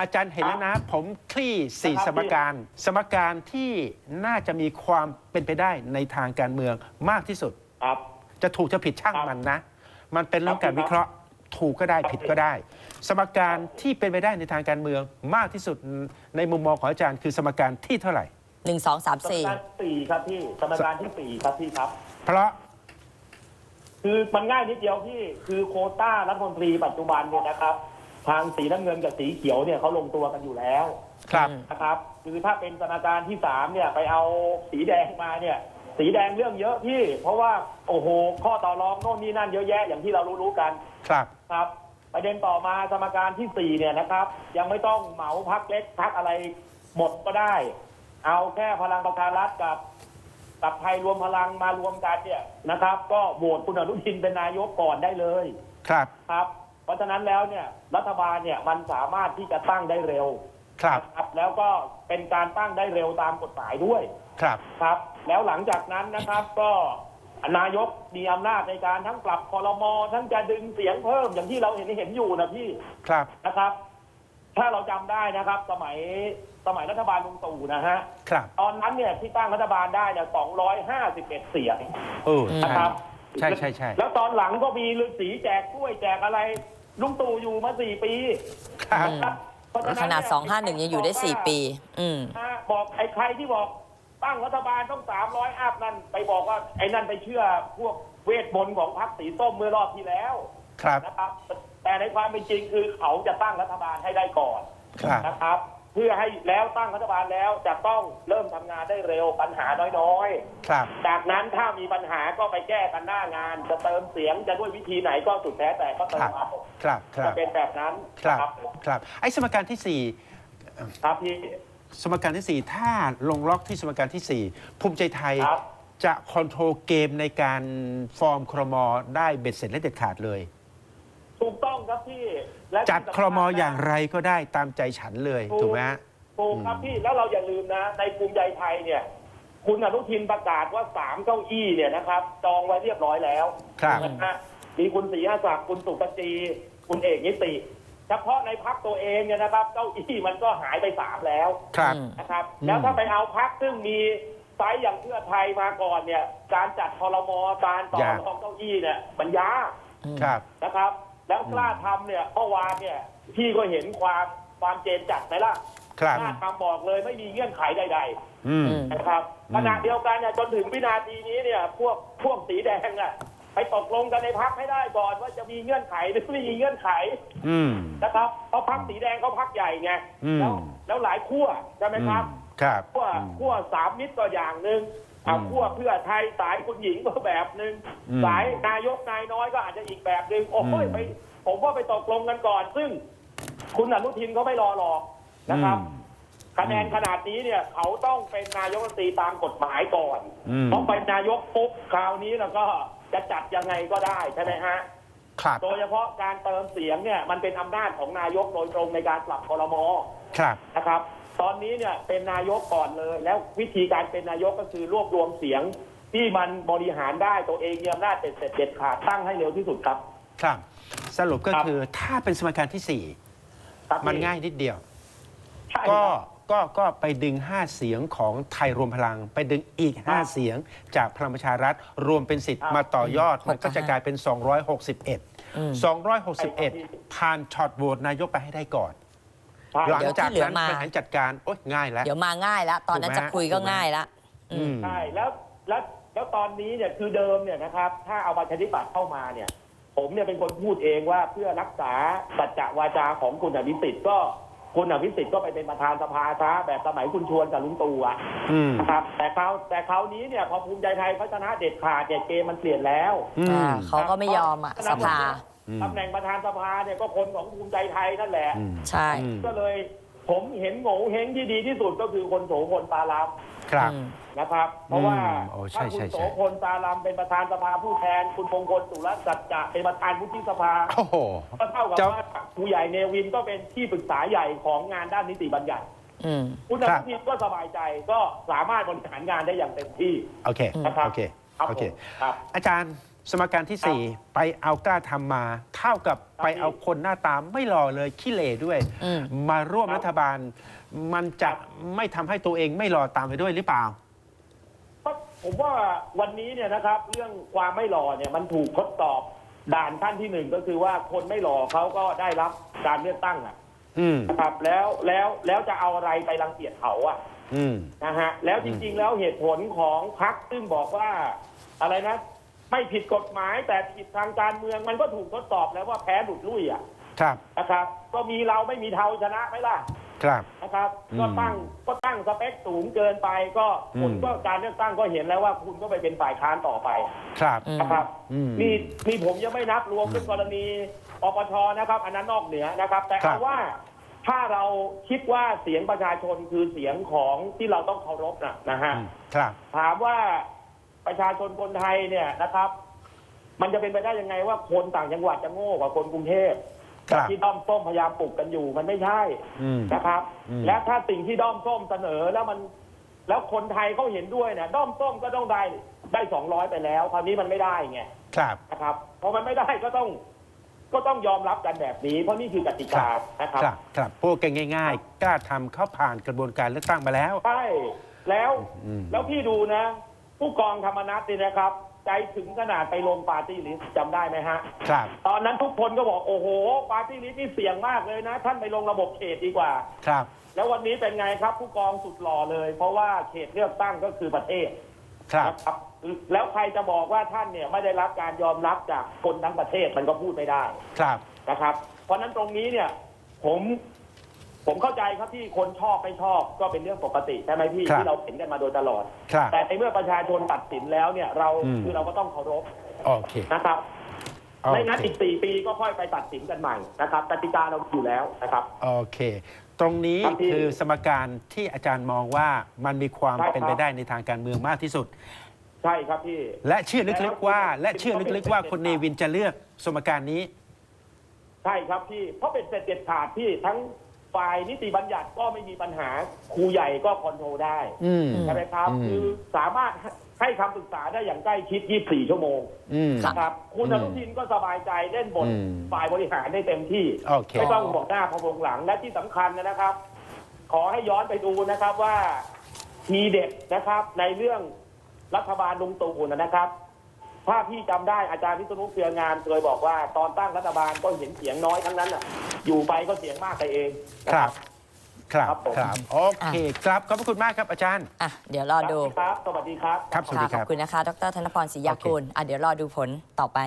อาจารย์เห็นแล้วนะ ผมคลี่สี่นะครับสมการ สมการที่น่าจะมีความเป็นไปได้ในทางการเมืองมากที่สุด ครับ จะถูกจะผิดช่างครับมันนะ มันเป็นเรื่องการครับวิเคราะห์ถูกก็ได้ครับผิดก็ได้ สมการที่เป็นไปได้ในทางการเมืองมากที่สุดในมุมมองของอาจารย์คือสมการที่เท่าไหร่หนึ่งสองสามสมสี่การสี่ครับพี่สมการที่สี่ครับพี่ครับ เพราะ คือมันง่ายนิดเดียวพี่ คือโควต้ารัฐมนตรีปัจจุบันเนี่ยนะครับ ทางสีน้ำเงินกับสีเขียวเนี่ยเขาลงตัวกันอยู่แล้วครับ นะครับคือถ้าเป็นสถานการณ์ที่สามเนี่ยไปเอาสีแดงมาเนี่ย สีแดงเรื่องเยอะพี่ เพราะว่าโอ้โหข้อต่อรองโน่นนี่นั่นเยอะแยะอย่างที่เรารู้ๆกันครับ ครับ ประเด็นต่อมาสมการที่สี่เนี่ยนะครับ ยังไม่ต้องเหมาพักเล็กพักอะไรหมดก็ได้ เอาแค่พลังประชารัฐกับกับไทยรวมพลังมารวมกันเนี่ยนะครับ ก็โหวตคุณอนุทินเป็นนายกก่อนได้เลยครับครับ เพราะฉะนั้นแล้วเนี่ยรัฐบาลเนี่ยมันสามารถที่จะตั้งได้เร็วครับ นะครับ แล้วก็เป็นการตั้งได้เร็วตามกฎหมายด้วยครับ ครับ แล้วหลังจากนั้นนะครับ ก็นายกมีอำนาจในการทั้งปรับคอรมอทั้งจะดึงเสียงเพิ่มอย่างที่เราเห็นเห็นอยู่นะพี่ครับ นะครับ ถ้าเราจำได้นะครับ สมัยสมัยรัฐบาลลุงตู่นะฮะครับ ตอนนั้นเนี่ยที่ตั้งรัฐบาลได้เนี่ย251 เสียงเออนะใช่ครับ ใช่ใช่ใช่ แล้วตอนหลังก็มีฤาษีแจกกล้วยแจกอะไร ลุงตู่อยู่มาสี่ปีครับนะครับเพระฉะขนาด เยสองห้าหนึ่งยังอยู่ได้สี่ปี อืม อ่าบอกไอ้ใครที่บอกตั้งรัฐบาลต้องสามร้อยอัพนั่นไปบอกว่าไอ้นั่นไปเชื่อพวกเวทมนต์ของพรรคสีส้มเมื่อรอบที่แล้วครับ นะครับ แต่ในความเป็นจริงคือเขาจะตั้งรัฐบาลให้ได้ก่อนครับ นะครับ เพื่อให้แล้วตั้งรัฐบาลแล้วจะต้องเริ่มทำงาน ได้เร็วปัญหาน้อยๆครับจากนั้นถ้ามีปัญหาก็ไปแก้กันหน้างาน จะเติมเสียงจะด้วยวิธีไหนก็สุดแท้แต่ก็เติมเอาครับครัจะบเป็นแบบนั้นครับนะครับไอ้สมการที่สี่ ครับพี่สมการที่ 4 ถ้าลงล็อกที่สมการทีสี่ 4 ภูมิใจไทยครับ จะคอนโทรลเกมในการฟอร์มครมได้เบ็ดเสร็จและเด็ดขาดเลย ถูกต้องครับพี่และจัดครมอย่างไรก็ได้ตามใจฉันเลยถูกไหมฮะ ถูกครับพี่แล้วเราอย่าลืมนะ ในภูมิใจไทยเนี่ย คุณอนุทินประกาศว่าสามเก้าอี้เนี่ยนะครับ จองไว้เรียบร้อยแล้วครับ นะฮะมีคุณศรีอาศักดิ์คุณสุปจี คุณเอกนิติ เฉพาะในพักตัวเองเนี่ยนะครับ เก้าอี้มันก็หายไปสามแล้ว ครับ อืม นะครับอืม แล้วถ้าไปเอาพักซึ่งมีไซส์อย่างเพื่อไทยมาก่อนเนี่ย การจัดคอรมอการต่อรองเก้าอี้เนี่ยมันยากครับ นะครับ แล้วกล้าทำเนี่ยเมื่อวานเนี่ยพี่ก็เห็นความความเจนจัดไหมล่ะ ครับกล้าทำบอกเลยไม่มีเงื่อนไขใดอืมอืม ๆ นะครับอืม ขณะเดียวกันเนี่ยจนถึงวินาทีนี้เนี่ยพวกพวกสีแดงอะไปตกลงกันในพักให้ได้ก่อนว่าจะมีเงื่อนไขหรือไม่มีเงื่อนไขอืม นะครับเพราะพักสีแดงเขาพักใหญ่ไงอืม แล้วแล้วหลายขั้วใช่ไหมครับ ครับขั้วอืม ขั้วสามมิตรก็อย่างหนึ่งเอาอืมขั้วเพื่อไทยสายคุณหญิงก็แบบหนึ่งอืมสายนายกนายน้อยก็อาจจะอีกแบบหนึ่งโอ้ยอืมไปผมว่าไปตกลงกันก่อน ซึ่งคุณอนุทินเขาไม่รอหรอก นะครับอืมคะแนนขนาดนี้เนี่ย เขาต้องเป็นนายกรัฐมนตรีตามกฎหมายก่อนอืม เพราะเป็นนายกปุ๊บคราวนี้แล้วก็จะจัดยังไงก็ได้ใช่ไหมฮะ ครับ โดยเฉพาะการเติมเสียงเนี่ยมันเป็นอำนาจของนายกโดยตรงในการปรับคอรมอครับ นะครับ ตอนนี้เนี่ยเป็นนายกก่อนเลย แล้ววิธีการเป็นนายกก็คือรวบรวมเสียง ที่มันบริหารได้ตัวเองมีอำนาจเด็ดเสร็จเด็ดขาดตั้งให้เร็วที่สุดครับ ครับ สรุปก็ครับ คือถ้าเป็นสมการที่สี่ครับมันง่ายนิดเดียว ใช่คก็รับก็ก็ไปดึง 5 เสียงของไทยรวมพลัง ไปดึงอีกครับ5เสียงจากพลังประชารัฐรวมเป็นสิทธิ์ครับมาต่อยอด หกมันก็จะกับห้ากลายเป็น261อืม261 ผ่านช็อตโหวตนายกไปให้ได้ก่อน ใช่หลังเดี๋ยวจากที่เหลือนั้นมาบริหารจัดการ โอ๊ยง่ายแล้ว เดี๋ยวมาง่ายแล้วตอนนั้นถูกไหมจะคุยก็ถูกไหมง่ายแล้วอืมอืม ใช่แล้วแล้วแล้วตอนนี้เนี่ยคือเดิมเนี่ยนะครับ ถ้าเอาประชาธิปัตย์เข้ามาเนี่ย ผมเนี่ยเป็นคนพูดเองว่าเพื่อรักษาสัจจะวาจาของคุณอภิสิทธิ์ก็ คุณอภิสิทธิ์ก็ไปเป็นประธานสภาซะแบบสมัยคุณชวนกับลุงตู่อะอืมนะครับ แต่คราวแต่คราวนี้เนี่ยพอภูมิใจไทยเขาชนะเด็ดขาดเนี่ยเกมมันเปลี่ยนแล้ว อือ่าม เขาก็ไม่ยอมอะสภาอืมตำแหน่งประธานสภาเนี่ยก็คนของภูมิใจไทยนั่นแหละ อืม ใช่อืมก็เลย ผมเห็นโง่เฮงที่ดีที่สุดก็คือคนโสพลปาลามครับ อืม นะครับ เพราะว่าอืมโอ้ใช่ถ้าคุใช่ณใช่ โสพลปาลามเป็นประธานสภาผู้แทน คุณมงคลสุรสัจจะเป็นประธานวุฒิสภา โอ้โห ก็เท่ากับเจ้าว่าผู้ใหญ่เนวินก็เป็นที่ปรึกษาใหญ่ของงานด้านนิติบัญญัติ อืม คุณอนุทินก็สบายใจก็สามารถบริหารงานได้อย่างเต็มที่โอเค นะครับโอเค ครับโอเค ผมครับ อาจารย์ สมการที่ 4 ไปเอากล้าทำมา เท่ากับไปเอาคนหน้าตาไม่หล่อเลยขี้เหร่ด้วย อืม มาร่วมครับรัฐบาล มันจะไม่ทำให้ตัวเองไม่หล่อตามไปด้วยหรือเปล่า เพราะผมว่าวันนี้เนี่ยนะครับ เรื่องความไม่หล่อเนี่ยมันถูกทดสอบด่านขั้นที่หนึ่งก็คือว่าคนไม่หล่อเขาก็ได้รับการเลือกตั้งอะอืม นะครับ แล้วแล้วแล้วจะเอาอะไรไปรังเกียจเขาอะอืม นะฮะแล้วจริง ๆ แล้วเหตุผลของพรรคซึ่งบอกว่าอะไรนะ ไม่ผิดกฎหมายแต่ผิดทางการเมืองมันก็ถูกทดสอบแล้วว่าแพ้หลุดลุ่ยอะครับ นะครับ ก็มีเราไม่มีเทาชนะไหมล่ะครับ นะครับอืมก็ตั้งก็ตั้งสเปคสูงเกินไปก็อืมคุณก็การเลือกตั้งก็เห็นแล้วว่าคุณก็ไปเป็นฝ่ายค้านต่อไปครับอืมนะครับอืมนี่นี่ผมยังไม่นับรวมเป็นกรณีปปชนะครับ อันนั้นนอกเหนือนะครับ แต่ครัเอาบว่าถ้าเราคิดว่าเสียงประชาชนคือเสียงของที่เราต้องเคารพนะนะฮะอืมครับถามว่า ประชาชนคนไทยเนี่ยนะครับ มันจะเป็นไปได้ยังไงว่าคนต่างจังหวัดจะโง่กว่าคนกรุงเทพครับ ที่ด้อมส้มพยายามปลุกกันอยู่มันไม่ใช่อืม นะครับ อืม และถ้าสิ่งที่ด้อมส้มเสนอแล้วมัน แล้วคนไทยเขาเห็นด้วยเนี่ยด้อมส้มก็ต้องได้ได้สองร้อยไปแล้ว คราวนี้มันไม่ได้ไง ครับ นะครับพอมันไม่ได้ก็ต้องก็ต้องยอมรับกันแบบนี้ เพราะนี่คือกติกานะครับครับ ครับพูดกันง่าย ๆ กล้าทำเขาผ่านกระบวนการเลือกตั้งมาแล้ว ใช่แล้วอืม แล้วพี่ดูนะ ผู้กองธรรมนัฐเนี่ยนะครับ ใจถึงขนาดไปลงปาร์ตี้ลิสต์จำได้ไหมฮะ ครับ ตอนนั้นทุกคนก็บอกโอ้โห ปาร์ตี้ลิสต์นี่เสี่ยงมากเลยนะ ท่านไปลงระบบเขตดีกว่า ครับ แล้ววันนี้เป็นไงครับ ผู้กองสุดหล่อเลย เพราะว่าเขตเลือกตั้งก็คือประเทศครับนะครับ แล้วใครจะบอกว่าท่านเนี่ยไม่ได้รับการยอมรับจากคนทั้งประเทศมันก็พูดไม่ได้ครับนะครับ เพราะฉะนั้นตรงนี้เนี่ย ผม ผมเข้าใจครับที่คนชอบไม่ชอบก็เป็นเรื่องปกติใช่ไหมพี่ครับที่เราเห็นกันมาโดยตลอด ครับ แต่ในเมื่อประชาชนตัดสินแล้วเนี่ยเราอืม คือเราก็ต้องเคารพโอเคนะครับโอไม่งั้นเคอีกสี่ปีก็ค่อยไปตัดสินกันใหม่นะครับกติกาเราอยู่แล้วนะครับ โอเค ตรงนี้ครับพี่คือสมการที่อาจารย์มองว่ามันมีความใช่ครับ เป็นไปได้ในทางการเมืองมากที่สุด ใช่ครับพี่ และเชื่อลึกๆว่า และเชื่อลึกๆว่าเป็นคุณเนวินจะเลือกสมการนี้ ใช่ครับพี่ เพราะเป็นเสร็จเด็ดขาดพี่ทั้ง ฝ่ายนิติบัญญัติก็ไม่มีปัญหาครูใหญ่ก็คอนโทรลได้อืม ใช่ไหมครับ อืม คือสามารถให้คำปรึกษาได้อย่างใกล้ชิด 24 ชั่วโมงอืม ครับนะครับคุณอือมนุทินก็สบายใจเล่นบทอืม ฝ่ายบริหารได้เต็มที่ โอเค ไม่ต้องบอกหน้าพะวงหลังและที่สำคัญนะครับ ขอให้ย้อนไปดูนะครับว่าทีเด็ดนะครับในเรื่องรัฐบาลลุงตู่นะครับ ถ้าพี่จำได้อาจารย์วิษณุเครืองานเคยบอกว่า ตอนตั้งรัฐบาลก็เห็นเสียงน้อยทั้งนั้นอะ อยู่ไปก็เสียงมากไปเองนะ ครับ ครับครับผม ครับ โอเคครับ ขอบพระคุณมากครับอาจารย์ อะเดี๋ยวรอดูครับ สวัสดีครับ ครับ สวัสดีค่ะคขรัอบ บคุณนะคะ ดรธนพรศรียาโอเคกูลอะเดี๋ยวรอดูผลต่อไป